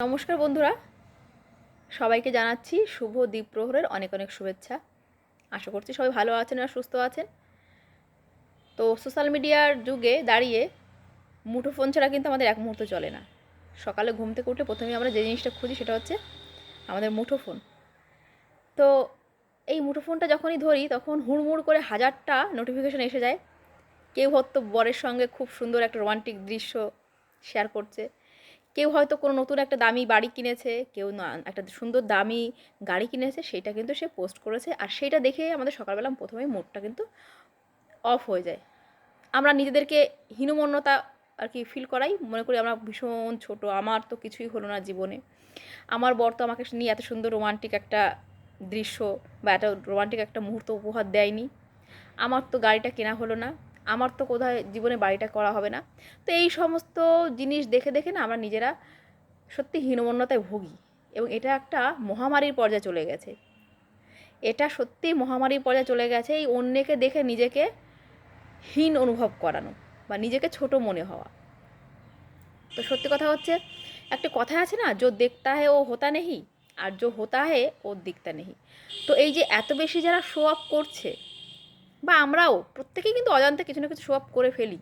নমস্কার বন্ধুরা। সবাইকে জানাচ্ছি শুভ দ্বীপ প্রহরের অনেক অনেক শুভেচ্ছা। আশা করছি সবাই ভালো আছেন আর সুস্থ আছেন। তো সোশ্যাল মিডিয়ার যুগে দাঁড়িয়ে মুঠোফোন ছাড়া কিন্তু আমাদের এক মুহূর্ত চলে না। সকালে ঘুম থেকে উঠে প্রথমে আমরা যে জিনিসটা খুঁজি সেটা হচ্ছে আমাদের মুঠোফোন তো এই মুঠোফোনটা যখনই ধরি তখন হুড়মুড় করে হাজারটা নোটিফিকেশন এসে যায়। কেউ হয়তো বরের সঙ্গে খুব সুন্দর একটা রোমান্টিক দৃশ্য শেয়ার করছে। কেউ হয়তো কোনো নতুন একটা দামি বাড়ি কিনেছে, কেউ না, একটা সুন্দর দামি গাড়ি কিনেছে, সেটা কিন্তু সে পোস্ট করেছে আর সেইটা দেখে আমাদের সকালবেলা প্রথমেই মুডটা কিন্তু অফ হয়ে যায়। আমরা নিজেদেরকে হীনমন্যতা আর কি ফিল করাই, মনে করি আমরা ভীষণ ছোট, আমার তো কিছুই হলো না জীবনে। আমার বর তো আমাকে নিয়ে এত সুন্দর রোমান্টিক একটা দৃশ্য বা এত রোমান্টিক একটা মুহূর্ত উপহার দেয়নি। আমার তো গাড়িটা কেনা হলো না। আমার তো কোথায় জীবনে বাড়িটা করা হবে না। তো এই সমস্ত জিনিস দেখে দেখে না আমরা নিজেরা সত্যি হীনমন্যতায় ভুগি এবং এটা একটা মহামারীর পর্যায়ে চলে গেছে। এটা সত্যি মহামারীর পর্যায়ে চলে গেছে এই অন্যকে দেখে নিজেকে হীন অনুভব করানো বা নিজেকে ছোট মনে হওয়া। তো সত্যি কথা হচ্ছে, একটা কথা আছে না, যো দেখতা হে ও হোতা নেহি, আর যো হোতা হে ও দিকতা নেহি। তো এই যে এত বেশি যারা শো আপ করছে বা আমরাও প্রত্যেকেই কিন্তু অজান্তে কিছু না কিছু আপ করে ফেলি।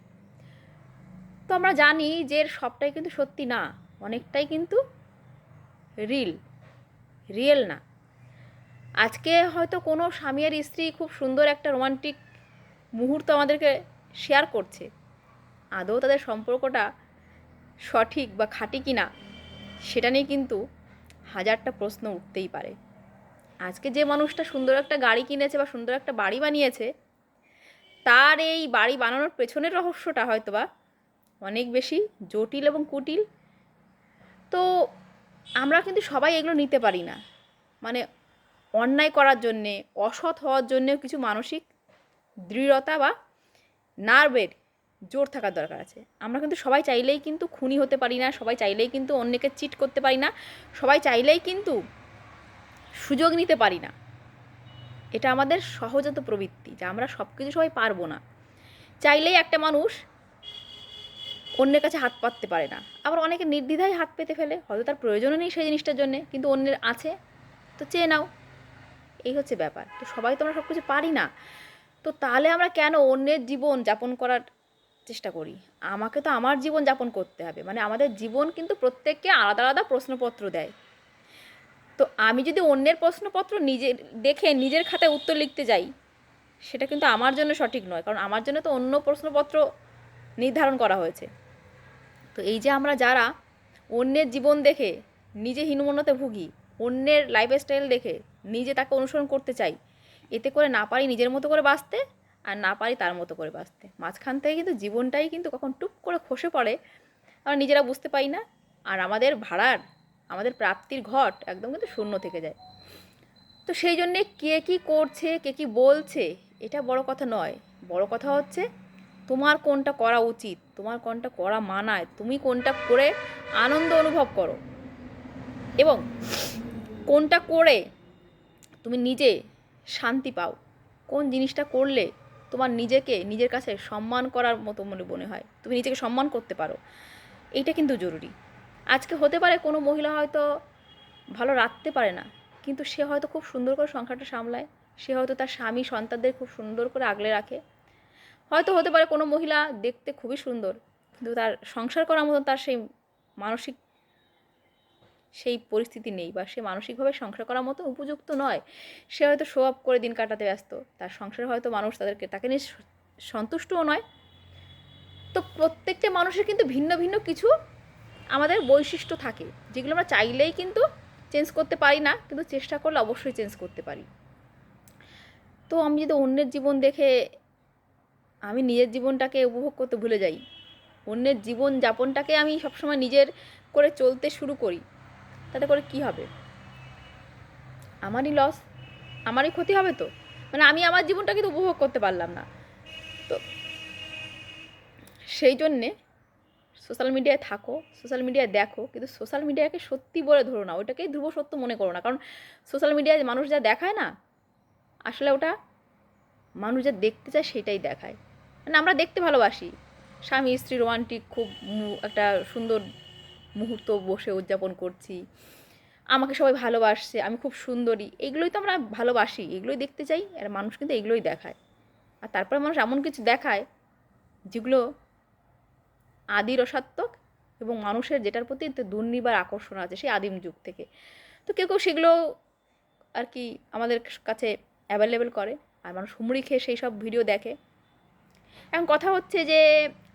তো আমরা জানি যে সবটাই কিন্তু সত্যি না, অনেকটাই কিন্তু রিল রিয়েল না। আজকে হয়তো কোনো স্বামী আর স্ত্রী খুব সুন্দর একটা রোমান্টিক মুহূর্ত আমাদেরকে শেয়ার করছে। আদৌ তাদের সম্পর্কটা সঠিক বা খাঁটি কি না সেটা নিয়ে কিন্তু হাজারটা প্রশ্ন উঠতেই পারে। আজকে যে মানুষটা সুন্দর একটা গাড়ি কিনেছে বা সুন্দর একটা বাড়ি বানিয়েছে তার এই বাড়ি বানানোর পেছনের রহস্যটা হয়তো বা অনেক বেশি জটিল এবং কুটিল। তো আমরা কিন্তু সবাই এগুলো নিতে পারি না। মানে অন্যায় করার জন্যে, অসৎ হওয়ার জন্যেও কিছু মানসিক দৃঢ়তা বা নার্ভের জোর থাকার দরকার আছে। আমরা কিন্তু সবাই চাইলেই কিন্তু খুনি হতে পারি না, সবাই চাইলেই কিন্তু অন্যকে চিট করতে পারি না, সবাই চাইলেই কিন্তু সুযোগ নিতে পারি না। এটা আমাদের সহজাত প্রবৃত্তি যে আমরা সব কিছু সবাই পারব না। চাইলেই একটা মানুষ অন্যের কাছে হাত পাততে পারে না। আবার অনেকে নির্দ্বিধায় হাত পেতে ফেলে, হয়তো তার প্রয়োজনও নেই সেই জিনিসটার জন্যে, কিন্তু অন্যের আছে। তো চেয়ে নাও, এই হচ্ছে ব্যাপার। তো সবাই তো আমরা সব কিছু পারি না। তো তাহলে আমরা কেন অন্যের জীবন যাপন করার চেষ্টা করি? আমাকে তো আমার জীবন যাপন করতে হবে। মানে আমাদের জীবন কিন্তু প্রত্যেককে আলাদা আলাদা প্রশ্নপত্র দেয়। তো আমি যদি অন্যের প্রশ্নপত্র নিজে দেখে নিজের খাতায় উত্তর লিখতে যাই, সেটা কিন্তু আমার জন্য সঠিক নয়, কারণ আমার জন্য তো অন্য প্রশ্নপত্র নির্ধারণ করা হয়েছে। তো এই যে আমরা যারা অন্যের জীবন দেখে নিজে হীনমন্যতে ভুগি, অন্যের লাইফস্টাইল দেখে নিজে তাকে অনুসরণ করতে চাই, এতে করে না পারি নিজের মতো করে বাঁচতে আর না পারি তার মতো করে বাঁচতে। মাঝখান থেকে কিন্তু জীবনটাই কিন্তু কখন টুপ করে খসে পড়ে, আমরা নিজেরা বুঝতে পারি না। আর আমাদের ভাড়ার আমাদের প্রাপ্তির ঘট একদম কিন্তু শূন্য থেকে যায়। তো সেই জন্যে কে কী করছে, কে কী বলছে, এটা বড় কথা নয়। বড় কথা হচ্ছে, তোমার কোনটা করা উচিত, তোমার কোনটা করা মানায়, তুমি কোনটা করে আনন্দ অনুভব করো। এবং কোনটা করে তুমি নিজে শান্তি পাও, কোন জিনিসটা করলে তোমার নিজেকে, নিজের কাছে সম্মান করার মতো মনে মনে হয়, তুমি নিজেকে সম্মান করতে পারো। এইটা কিন্তু জরুরি। আজকে হতে পারে কোনো মহিলা হয়তো ভালো রাখতে পারে না, কিন্তু সে হয়তো খুব সুন্দর করে সংসারটা সামলায়, সে হয়তো তার স্বামী সন্তানদের খুব সুন্দর করে আগলে রাখে। হয়তো হতে পারে কোনো মহিলা দেখতে খুবই সুন্দর, কিন্তু তার সংসার করার মতো তার সেই মানসিক সেই পরিস্থিতি নেই বা সে মানসিকভাবে সংসার করার মতো উপযুক্ত নয়। সে হয়তো শো আপ করে দিন কাটাতে ব্যস্ত, তার সংসারে হয়তো মানুষ তাদেরকে, তাকে নিয়ে সন্তুষ্টও নয়। তো প্রত্যেকটা মানুষের কিন্তু ভিন্ন ভিন্ন কিছু আমাদের বৈশিষ্ট্য থাকে, যেগুলো আমরা চাইলেই কিন্তু চেঞ্জ করতে পারি না, কিন্তু চেষ্টা করলে অবশ্যই চেঞ্জ করতে পারি। তো আমি যদি অন্যের জীবন দেখে আমি নিজের জীবনটাকে উপভোগ করতে ভুলে যাই, অন্যের জীবন যাপনটাকে আমি সবসময় নিজের করে চলতে শুরু করি, তাতে করে কি হবে? আমারই লস আমারই ক্ষতি হবে তো? মানে আমি আমার জীবনটাকে তো উপভোগ করতে পারলাম না। তো সেই জন্যে সোশ্যাল মিডিয়ায় থাকো, সোশ্যাল মিডিয়ায় দেখো, কিন্তু সোশ্যাল মিডিয়াকে সত্যি বলে ধরো না ওটাকেই ধ্রুব সত্য মনে করো না। কারণ সোশ্যাল মিডিয়ায় মানুষ যা দেখায় না, আসলে ওটা মানুষ যা দেখতে চায় সেটাই দেখায়। মানে আমরা দেখতে ভালোবাসি। স্বামী, স্ত্রী, রোমান্টিক, খুব একটা সুন্দর মুহূর্ত বসে উদযাপন করছি। আমাকে সবাই ভালোবাসছে, আমি খুব সুন্দরী। এগুলোই তো আমরা ভালোবাসি, এগুলোই দেখতে চাই, আর মানুষ কিন্তু এগুলোই দেখায়। আর তারপরে মানুষ এমন কিছু দেখায়, যেগুলো আদি রসাত্মক এবং মানুষের যেটার প্রতি দুর্নিবার আকর্ষণ আছে, সেই আদিম যুগ থেকে। তো কেউ কেউ সেগুলো আর কি আমাদের কাছে অ্যাভেলেবেল করে, আর মানুষ হুমড়ি খেয়ে সেই সব ভিডিও দেখে। এখন কথা হচ্ছে যে,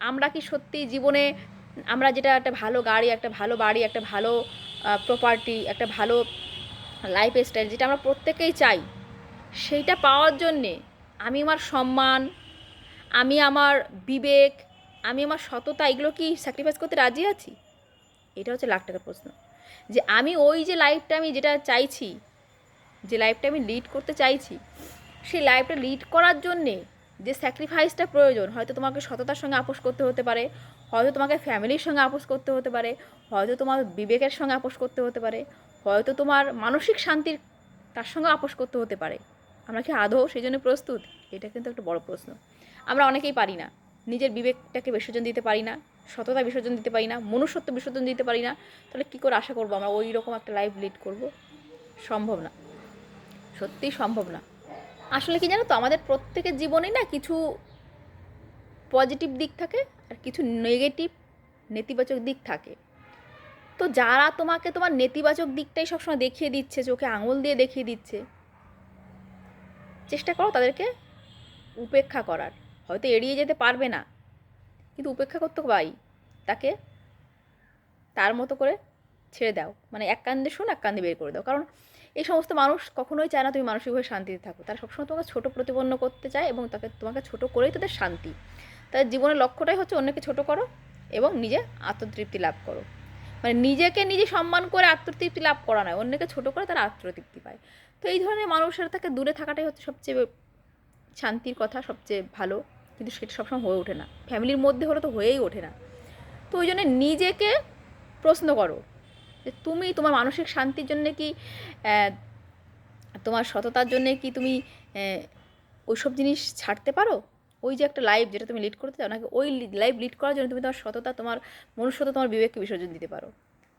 আমরা কি সত্যি জীবনে, আমরা যেটা একটা ভালো গাড়ি, একটা ভালো বাড়ি, একটা ভালো প্রপার্টি একটা ভালো লাইফ স্টাইল যেটা আমরা প্রত্যেকেই চাই, সেইটা পাওয়ার জন্যে আমি আমার সম্মান, আমি আমার বিবেক আমি আমার সততা এগুলো কি স্যাক্রিফাইস করতে রাজি আছি? এটা হচ্ছে লাখ টাকার প্রশ্ন। যে আমি ওই যে লাইফটা আমি যেটা চাইছি, যে লাইফটা আমি লিড করতে চাইছি, সেই লাইফটা লিড করার জন্যে যে স্যাক্রিফাইসটা প্রয়োজন, হয়তো তোমাকে সততার সঙ্গে আপোষ করতে হতে পারে, হয়তো তোমাকে ফ্যামিলির সঙ্গে আপোষ করতে হতে পারে, হয়তো তোমার বিবেকের সঙ্গে আপোষ করতে হতে পারে, হয়তো তোমার মানসিক শান্তির তার সঙ্গে আপোষ করতে হতে পারে। আমরা কি আদৌ সেই জন্য প্রস্তুত? এটা কিন্তু একটা বড় প্রশ্ন। আমরা অনেকেই পারি না। নিজের বিবেকটাকে বিসর্জন দিতে পারি না, সততা বিসর্জন দিতে পারি না, মনুষ্যত্ব বিসর্জন দিতে পারি না, তাহলে কী করে আশা করব আমরা ওই রকম একটা লাইফ লিড করব? সম্ভব না। সত্যিই সম্ভব না। আসলে কি জানো তো, আমাদের প্রত্যেকের জীবনে না কিছু পজিটিভ দিক থাকে আর কিছু নেগেটিভ নেতিবাচক দিক থাকে। তো যারা তোমাকে তোমার নেতিবাচক দিকটাই সবসময় দেখিয়ে দিচ্ছে, চোখে আঙুল দিয়ে দেখিয়ে দিচ্ছে, চেষ্টা করো তাদেরকে উপেক্ষা করার। হয়তো এড়িয়ে যেতে পারবে না। কিন্তু উপেক্ষা করতে পাই তাকে তার মতো করে ছেড়ে দাও। মানে এক কান্দে শুন, এক কান্দে বের করে দাও। কারণ এই সমস্ত মানুষ কখনোই চায় না তুমি মানসিকভাবে শান্তিতে থাকো। তারা সবসময় তোমাকে ছোটো প্রতিপন্ন করতে চায় এবং তাকে, তোমাকে ছোটো করেই তাদের শান্তি। তাদের জীবনের লক্ষ্যটাই হচ্ছে অন্যকে ছোটো করো এবং নিজে আত্মতৃপ্তি লাভ করো। মানে নিজেকে নিজে সম্মান করে আত্মতৃপ্তি লাভ করা নয়, অন্যকে ছোটো করে তারা আত্মতৃপ্তি পায়। তো এই ধরনের মানুষের থেকে দূরে থাকাটাই হচ্ছে সবচেয়ে শান্তির কথা, সবচেয়ে ভালো। কিন্তু সেটা সবসময় হয়ে ওঠে না। ফ্যামিলির মধ্যে হলে তো হয়েই ওঠে না। তো ওই জন্য নিজেকে প্রশ্ন করো যে তুমি তোমার মানসিক শান্তির জন্য কি তোমার সততার জন্য কি তুমি ওইসব জিনিস ছাড়তে পারো? ওই যে একটা লাইফ যেটা তুমি লিড করতে চাও, নাকি ওই লাইফ লিড করার জন্য তুমি তোমার সততা, তোমার মনুষ্যতা, তোমার বিবেককে বিসর্জন দিতে পারো?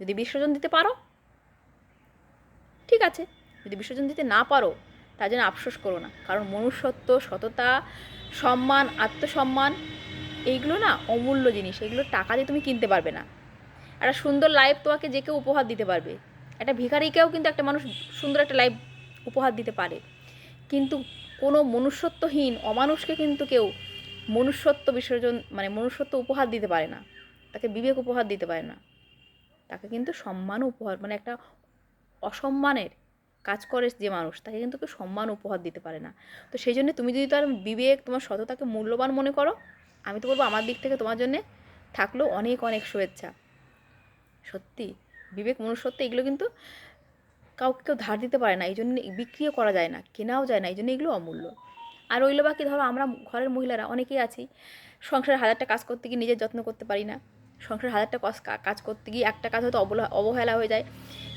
যদি বিসর্জন দিতে পারো, ঠিক আছে। যদি বিসর্জন দিতে না পারো তার জন্য আফসোস করো না। কারণ মনুষ্যত্ব, সততা, সম্মান, আত্মসম্মান এইগুলো না অমূল্য জিনিস। এগুলো টাকা দিয়ে তুমি কিনতে পারবে না। একটা সুন্দর লাইফ তোমাকে যে কেউ উপহার দিতে পারবে। একটা ভিখারিকেও কিন্তু একটা মানুষ সুন্দর একটা লাইফ উপহার দিতে পারে। কিন্তু কোনো মনুষ্যত্বহীন, অমানুষকে কিন্তু কেউ মনুষ্যত্ব বিসর্জন মানে মনুষ্যত্ব উপহার দিতে পারে না। তাকে বিবেক উপহার দিতে পারে না। তাকে কিন্তু সম্মান উপহার মানে একটা অসম্মানের কাজ করে যে মানুষ, তাকে কিন্তু কেউ সম্মান উপহার দিতে পারে না। তো সেই জন্য তুমি যদি তার বিবেক, তোমার সততাকে মূল্যবান মনে করো, আমি তো বলব আমার দিক থেকে তোমার জন্যে থাকলেও অনেক অনেক শুভেচ্ছা। সত্যি, বিবেক, মনুষ্যত্ব এগুলো কিন্তু কাউকে কেউ ধার দিতে পারে না এই জন্য বিক্রিও করা যায় না, কেনাও যায় না এই জন্য এগুলো অমূল্য। আর রইল বাকি, ধরো আমরা ঘরের মহিলারা, অনেকেই আছি সংসারের হাজারটা কাজ করতে গিয়ে নিজের যত্ন করতে পারি না। সংসারের হাজারটা কাজ করতে গিয়ে একটা কাজ হয়তো অবহেলা হয়ে যায়।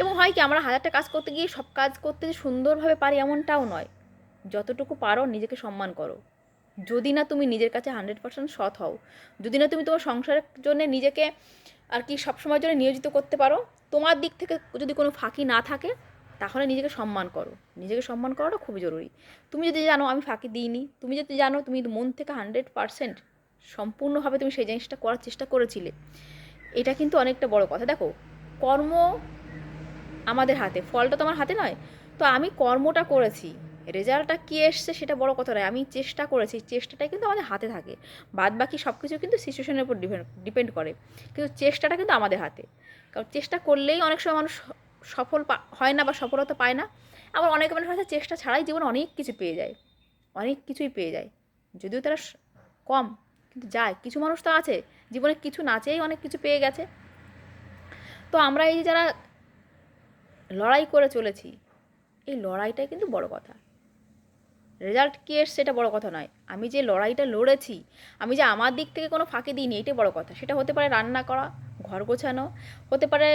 এবং হয় কি, আমরা হাজারটা কাজ করতে গিয়ে সব কাজ করতে যে সুন্দরভাবে পারি এমনটাও নয়। যতটুকু পারো নিজেকে সম্মান করো। যদি না তুমি নিজের কাছে হান্ড্রেড পার্সেন্ট সৎ হও, যদি না তুমি তোমার সংসারের জন্য নিজেকে আর কি সবসময়ের জন্য নিয়োজিত করতে পারো, তোমার দিক থেকে যদি কোনো ফাঁকি না থাকে, তাহলে নিজেকে সম্মান করো। নিজেকে সম্মান করাটা খুবই জরুরি। তুমি যদি জানো আমি ফাঁকি দিইনি, তুমি যদি জানো তুমি মন থেকে হান্ড্রেড পারসেন্ট সম্পূর্ণভাবে তুমি সেই জিনিসটা করার চেষ্টা করেছিলে। এটা কিন্তু অনেকটা বড় কথা। দেখো, কর্ম আমাদের হাতে ফলটা তো আমার হাতে নয়। তো আমি কর্মটা করেছি, রেজাল্টটা কী এসছে সেটা বড় কথা নয়। আমি চেষ্টা করেছি, চেষ্টাটাই কিন্তু আমাদের হাতে থাকে। বাদ বাকি সব কিছু কিন্তু সিচুয়েশনের উপর ডিপেন্ড ডিপেন্ড করে। কিন্তু চেষ্টাটা কিন্তু আমাদের হাতে। কারণ চেষ্টা করলেই অনেক সময় মানুষ সফল হয় না বা সফলতা পায় না। আবার অনেক মানুষ হয়তো চেষ্টা ছাড়াই জীবনে অনেক কিছু পেয়ে যায়। অনেক কিছুই পেয়ে যায়। যদিও তারা কম। কিন্তু যায়, কিছু মানুষ তো আছে, জীবনে কিছু না চেয়েই অনেক কিছু পেয়ে গেছে। তো আমরা এই যারা লড়াই করে চলেছি, এই লড়াইটাই কিন্তু বড় কথা। রেজাল্ট কী এসছে সেটা বড় কথা নয়। আমি যে লড়াইটা লড়েছি, আমি যে আমার দিক থেকে কোনো ফাঁকি দিইনি, এটাই বড় কথা। সেটা হতে পারে রান্না করা, ঘর গোছানো, হতে পারে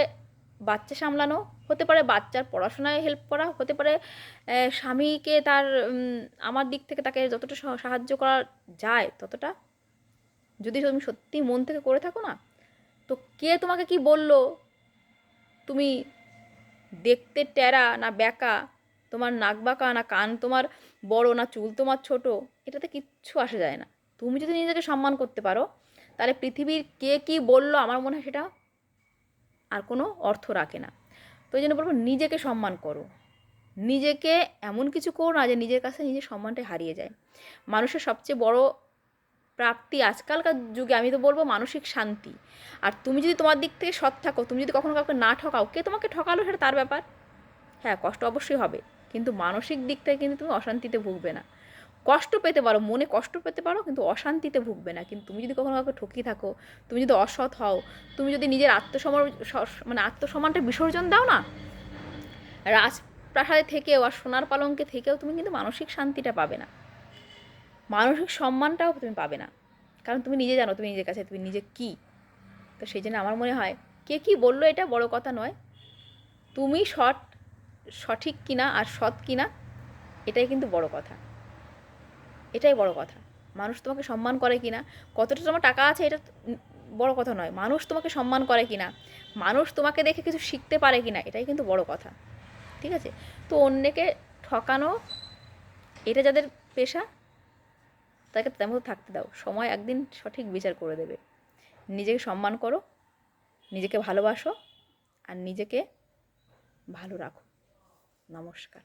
বাচ্চা সামলানো, হতে পারে বাচ্চার পড়াশোনায় হেল্প করা, হতে পারে স্বামীকে তার আমার দিক থেকে তাকে যতটা সাহায্য করা যায়, ততটা যদি তুমি সত্যি মন থেকে করে থাকো না, তো কে তোমাকে কি বলল? তুমি দেখতে টেরা না ব্যাকা? তোমার নাক বাঁকা না কান তোমার বড় না চুল তোমার ছোট? এটাতে কিচ্ছু আসে যায় না। তুমি যদি নিজেকে সম্মান করতে পারো, তাহলে পৃথিবীর কে কী বলল আমার মনে হয় সেটা আর কোনো অর্থ রাখে না। তো এই জন্য বলব, নিজেকে সম্মান করো। নিজেকে এমন কিছু করো না যে নিজের কাছে নিজের সম্মানটা হারিয়ে যায়। মানুষের সবচেয়ে বড় প্রাপ্তি আজকালকার যুগে, আমি তো বলব মানসিক শান্তি। আর তুমি যদি তোমার দিক থেকে সৎ থাকো, তুমি যদি কখনো কাউকে না ঠকাও, কে তোমাকে ঠকালো সেটা তার ব্যাপার। হ্যাঁ কষ্ট অবশ্যই হবে, কিন্তু মানসিক দিক থেকে কিন্তু তুমি অশান্তিতে ভুগবে না। কষ্ট পেতে পারো, মনে কষ্ট পেতে পারো, কিন্তু অশান্তিতে ভুগবে না। কিন্তু তুমি যদি কখনো কাউকে ঠকি থাকো, তুমি যদি অসৎ হও, তুমি যদি নিজের আত্মসমান মানে আত্মসম্মানটা বিসর্জন দাও না, রাজপ্রাসাদে থেকেও আর সোনার পালঙ্কে থেকেও তুমি কিন্তু মানসিক শান্তিটা পাবে না। মানসিক সম্মানটাও তুমি পাবে না। কারণ তুমি নিজে জানো তুমি নিজের কাছে, তুমি নিজে কী? তো সেই জন্য আমার মনে হয়, কে কী বলল এটা বড় কথা নয়। তুমি সৎ, সঠিক কিনা আর সৎ কিনা, এটাই কিন্তু বড় কথা। এটাই বড় কথা। মানুষ তোমাকে সম্মান করে কিনা, কতটা তোমার টাকা আছে এটা বড় কথা নয়। মানুষ তোমাকে সম্মান করে কিনা, মানুষ তোমাকে দেখে কিছু শিখতে পারে কিনা, এটাই কিন্তু বড় কথা। ঠিক আছে? তো অন্যকে ঠকানো, এটা যাদের পেশা তাকে তেমন থাকতে দাও। সময় একদিন সঠিক বিচার করে দেবে। নিজেকে সম্মান করো, নিজেকে ভালোবাসো আর নিজেকে ভালো রাখো। নমস্কার।